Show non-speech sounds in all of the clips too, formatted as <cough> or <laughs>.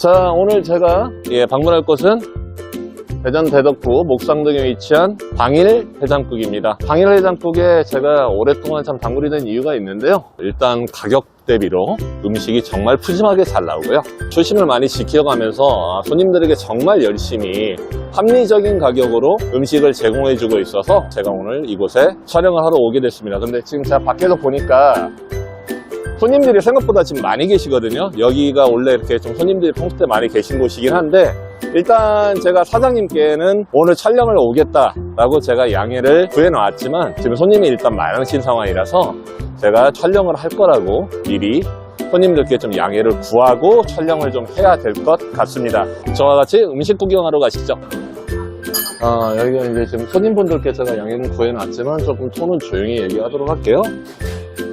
자, 오늘 제가 예, 방문할 곳은 대전 대덕구 목상동에 위치한 방일 해장국입니다. 방일 해장국에 제가 오랫동안 참 단골이 된 이유가 있는데요. 일단 가격 대비로 음식이 정말 푸짐하게 잘 나오고요. 초심을 많이 지켜가면서 아, 손님들에게 정말 열심히 합리적인 가격으로 음식을 제공해주고 있어서 제가 오늘 이곳에 촬영을 하러 오게 됐습니다. 근데 지금 제가 밖에서 보니까 손님들이 생각보다 지금 많이 계시거든요. 여기가 원래 이렇게 좀 손님들이 평소 때 많이 계신 곳이긴 한데 일단 제가 사장님께는 오늘 촬영을 오겠다라고 제가 양해를 구해놓았지만 지금 손님이 일단 많으신 상황이라서 제가 촬영을 할 거라고 미리 손님들께 좀 양해를 구하고 촬영을 좀 해야 될 것 같습니다. 저와 같이 음식 구경하러 가시죠. 아, 여기가 이제 지금 손님분들께 제가 양해를 구해놨지만 조금 톤은 조용히 얘기하도록 할게요.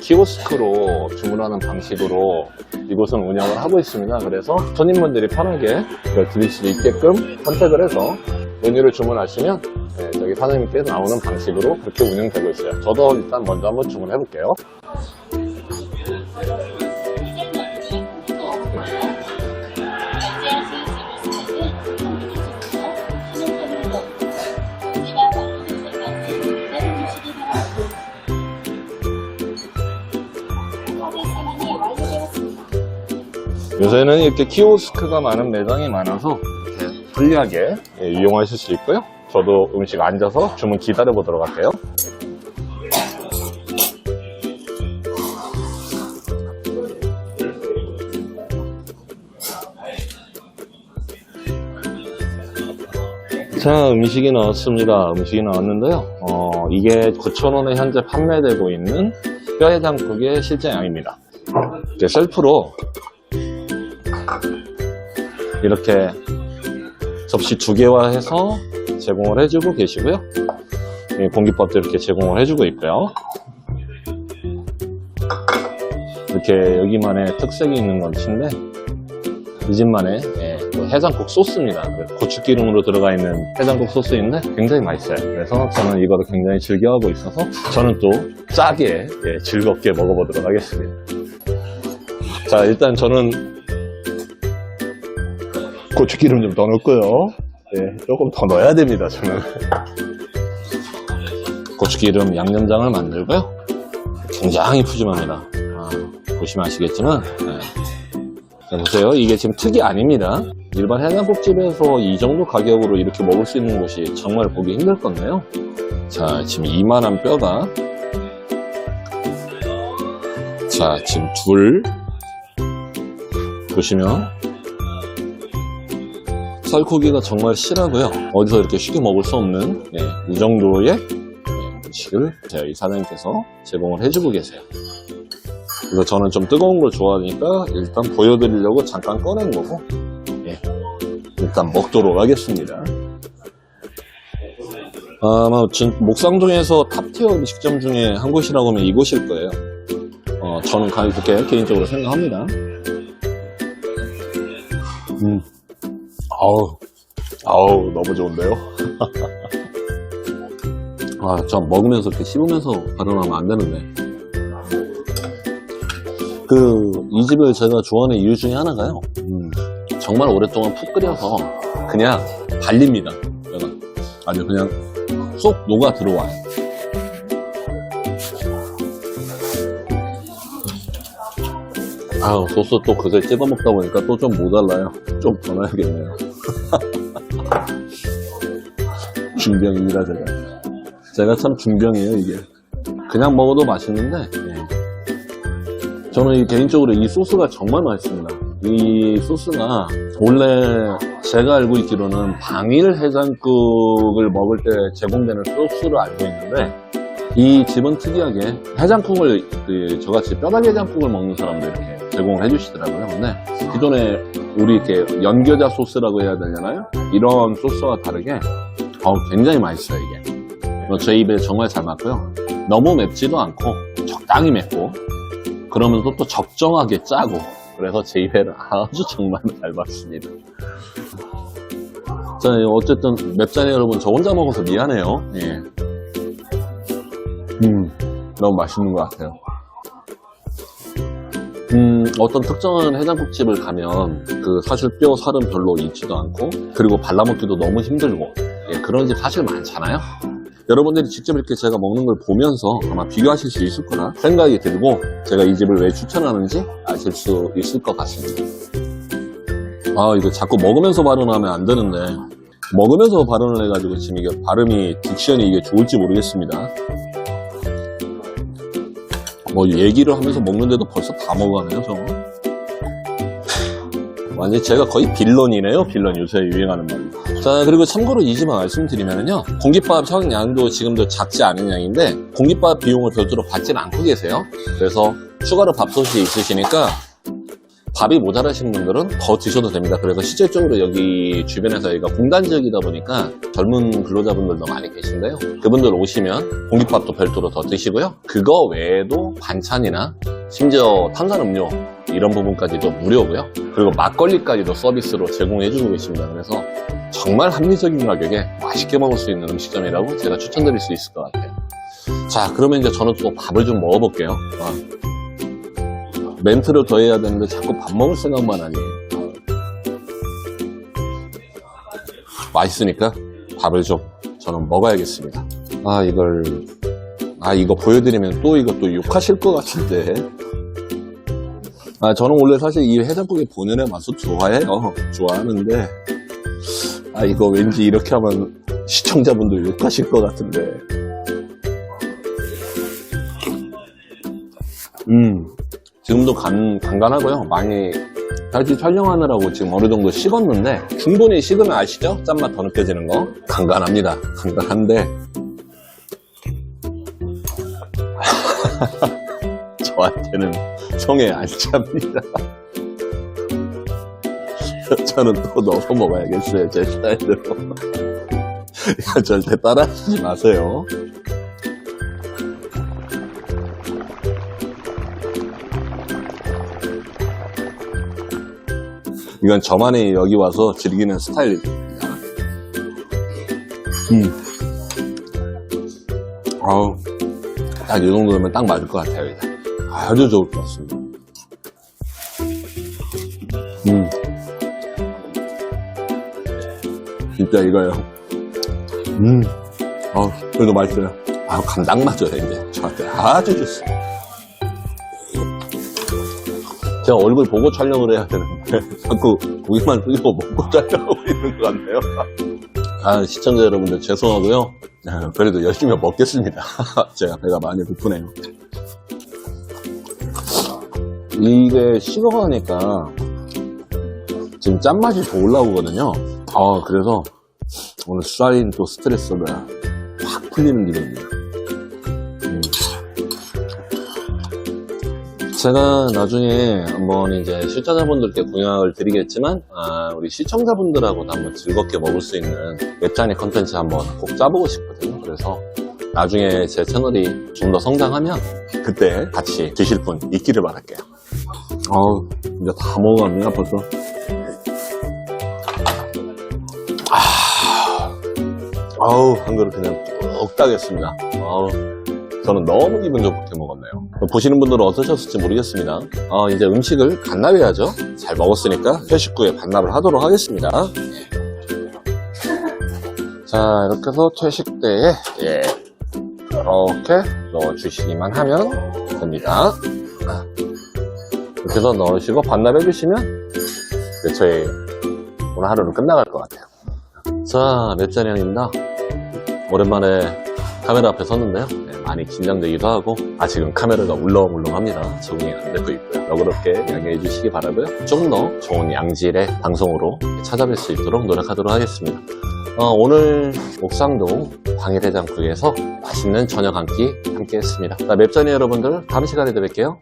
키오스크로 주문하는 방식으로 이곳은 운영을 하고 있습니다. 그래서 손님분들이 편하게 이걸 드릴 수 있게끔 선택을 해서 메뉴를 주문하시면 네, 저기 사장님께 나오는 방식으로 그렇게 운영되고 있어요. 저도 일단 먼저 한번 주문해 볼게요. 요새는 이렇게 키오스크가 많은 매장이 많아서 편리하게 예, 이용하실 수 있고요. 저도 음식 앉아서 주문 기다려 보도록 할게요. 자, 음식이 나왔습니다. 음식이 나왔는데요. 어, 이게 9,000원에 현재 판매되고 있는 뼈해장국의 실제 양입니다. 셀프로 이렇게 접시 두 개화해서 제공을 해주고 계시고요. 예, 공깃밥도 이렇게 제공을 해주고 있고요. 이렇게 여기만의 특색이 있는 것인데 이 집만의 예, 또 해장국 소스입니다. 그 고추기름으로 들어가 있는 해장국 소스인데 굉장히 맛있어요. 그래서 저는 이거를 굉장히 즐겨하고 있어서 저는 또 짜게 예, 즐겁게 먹어보도록 하겠습니다. 자 일단 저는 고추기름 좀 더 넣고요. 예, 조금 더 넣어야 됩니다, 저는. 고추기름 양념장을 만들고요. 굉장히 푸짐합니다. 아, 보시면 아시겠지만, 예. 자, 보세요. 이게 지금 특이 아닙니다. 일반 해장국집에서 이 정도 가격으로 이렇게 먹을 수 있는 곳이 정말 보기 힘들 건데요. 자, 지금 이만한 뼈가. 자, 지금 둘. 보시면 살코기가 정말 실하고요. 어디서 이렇게 쉽게 먹을 수 없는 예, 이 정도의 예, 음식을 저희 사장님께서 제공을 해주고 계세요. 그래서 저는 좀 뜨거운 걸 좋아하니까 일단 보여드리려고 잠깐 꺼낸 거고 예, 일단 먹도록 하겠습니다. 아마 진- 목상동에서 탑티어 음식점 중에 한 곳이라고 하면 이곳일 거예요. 어, 저는 가- 그렇게 개인적으로 생각합니다. 음. 아우, 아우, 너무 좋은데요? <laughs> 아, 전 먹으면서 이렇게 씹으면서 발언하면 안 되는데. 그, 이 집을 제가 좋아하는 이유 중에 하나가요. 음, 정말 오랫동안 푹 끓여서 그냥 발립니다. 내가. 아주 그냥 쏙 녹아 들어와요. 아우, 소스 또 그새 찝어 먹다 보니까 또 좀 모자라요. 좀 더 넣어야겠네요. <laughs> 중병입니다, 제가. 제가 참 중병이에요, 이게. 그냥 먹어도 맛있는데, 예. 저는 이 개인적으로 이 소스가 정말 맛있습니다. 이 소스가 원래 제가 알고 있기로는 방일 해장국을 먹을 때 제공되는 소스로 알고 있는데, 이 집은 특이하게 해장국을 그 저같이 뼈다귀 해장국을 먹는 사람도 이렇게 제공을 해주시더라고요. 근데 기존에 우리 이렇게 연겨자 소스라고 해야 되잖아요. 이런 소스와 다르게 어우, 굉장히 맛있어요 이게. 어, 제 입에 정말 잘 맞고요. 너무 맵지도 않고 적당히 맵고 그러면서 또 적정하게 짜고 그래서 제 입에는 아주 정말 <laughs> 잘 맞습니다. 자, 어쨌든 맵자니 여러분 저 혼자 먹어서 미안해요. 예. 음, 너무 맛있는 것 같아요. 음, 어떤 특정한 해장국집을 가면 그 사실 뼈 살은 별로 있지도 않고 그리고 발라먹기도 너무 힘들고 예, 그런 집 사실 많잖아요. 여러분들이 직접 이렇게 제가 먹는 걸 보면서 아마 비교하실 수 있을 거라 생각이 들고 제가 이 집을 왜 추천하는지 아실 수 있을 것 같습니다. 아, 이거 자꾸 먹으면서 발언하면 안 되는데 먹으면서 발언을 해가지고 지금 이게 발음이 딕션이 이게 좋을지 모르겠습니다. 뭐 얘기를 하면서 먹는데도 벌써 다 먹어가네요, 저. 완전 제가 거의 빌런이네요, 빌런 요새 유행하는 말. 자, 그리고 참고로 이 집만 말씀드리면요. 공깃밥 형 양도 지금도 작지 않은 양인데, 공깃밥 비용을 별도로 받지는 않고 계세요. 그래서 추가로 밥솥이 있으시니까, 밥이 모자라신 분들은 더 드셔도 됩니다. 그래서 실질적으로 여기 주변에서 여기가 공단 지역이다 보니까 젊은 근로자분들도 많이 계신데요. 그분들 오시면 공깃밥도 별도로 더 드시고요. 그거 외에도 반찬이나 심지어 탄산음료 이런 부분까지도 무료고요. 그리고 막걸리까지도 서비스로 제공해주고 계십니다. 그래서 정말 합리적인 가격에 맛있게 먹을 수 있는 음식점이라고 제가 추천드릴 수 있을 것 같아요. 자, 그러면 이제 저는 또 밥을 좀 먹어볼게요. 아. 멘트를 더 해야 되는데 자꾸 밥 먹을 생각만 하니. 맛있으니까 밥을 좀 저는 먹어야겠습니다. 아, 이걸, 아, 이거 보여드리면 또 이거 또 욕하실 것 같은데. 아, 저는 원래 사실 이 해장국의 본연의 맛을 좋아해요. 좋아하는데. 아, 이거 왠지 이렇게 하면 시청자분들 욕하실 것 같은데. 음. 지금도 간, 간간하고요. 많이 사실 촬영하느라고 지금 어느 정도 식었는데 충분히 식으면 아시죠? 짠맛 더 느껴지는 거. 간간합니다. 간간한데 <laughs> 저한테는 성에 안 찹니다. <laughs> 저는 또 넣어서 먹어야겠어요. 제 스타일대로. <laughs> 절대 따라하지 마세요. 이건 저만이 여기 와서 즐기는 스타일입니다. 음. 아우, 딱 이 정도면 딱 맞을 것 같아요, 이제. 아주 좋을 것 같습니다. 음. 진짜 이거요. 음. 아우, 그래도 맛있어요. 아우, 감당 맞아요, 이제. 저한테 아주 좋습니다. 제가 얼굴 보고 촬영을 해야 되는데 <laughs> 자꾸 고기만 끄고 먹고 촬영하고 있는 것 같네요. 아 시청자 여러분들 죄송하고요. 아, 그래도 열심히 먹겠습니다. <laughs> 제가 배가 많이 고프네요. 이게 식어가니까 지금 짠맛이 더 올라오거든요. 아 그래서 오늘 쌓인 또 스트레스가 확 풀리는 기분입니다. 제가 나중에 한번 이제 실자자분들께 공약을 드리겠지만 아, 우리 시청자분들하고도 한번 즐겁게 먹을 수 있는 웹자니 컨텐츠 한번 꼭 짜보고 싶거든요. 그래서 나중에 제 채널이 좀 더 성장하면 그때 같이 드실 분 있기를 바랄게요. 아우 이제 다 먹어갑니다 벌써. 아, 아우 한 그릇 그냥 뚝 따겠습니다. 아우. 저는 너무 기분 좋게 먹었네요. 보시는 분들은 어떠셨을지 모르겠습니다. 어, 이제 음식을 반납해야죠. 잘 먹었으니까 회식 후에 반납을 하도록 하겠습니다. <laughs> 자, 이렇게 해서 퇴식 때에 예, 이렇게 넣어주시기만 하면 됩니다. 아, 이렇게 해서 넣으시고 반납해 주시면 이제 저희 오늘 하루는 끝나갈 것 같아요. 자, 맵자냥입니다. 오랜만에 카메라 앞에 섰는데요. 네, 많이 긴장되기도 하고 아직은 카메라가 울렁울렁합니다. 적응이 안 되고 있고요. 너그럽게 양해해 주시기 바라고요. 좀 더 좋은 양질의 방송으로 찾아뵐 수 있도록 노력하도록 하겠습니다. 어, 오늘 옥상동 방해대장국에서 맛있는 저녁 한 끼 함께 했습니다. 자, 맵자니 여러분들 다음 시간에 또 뵐게요.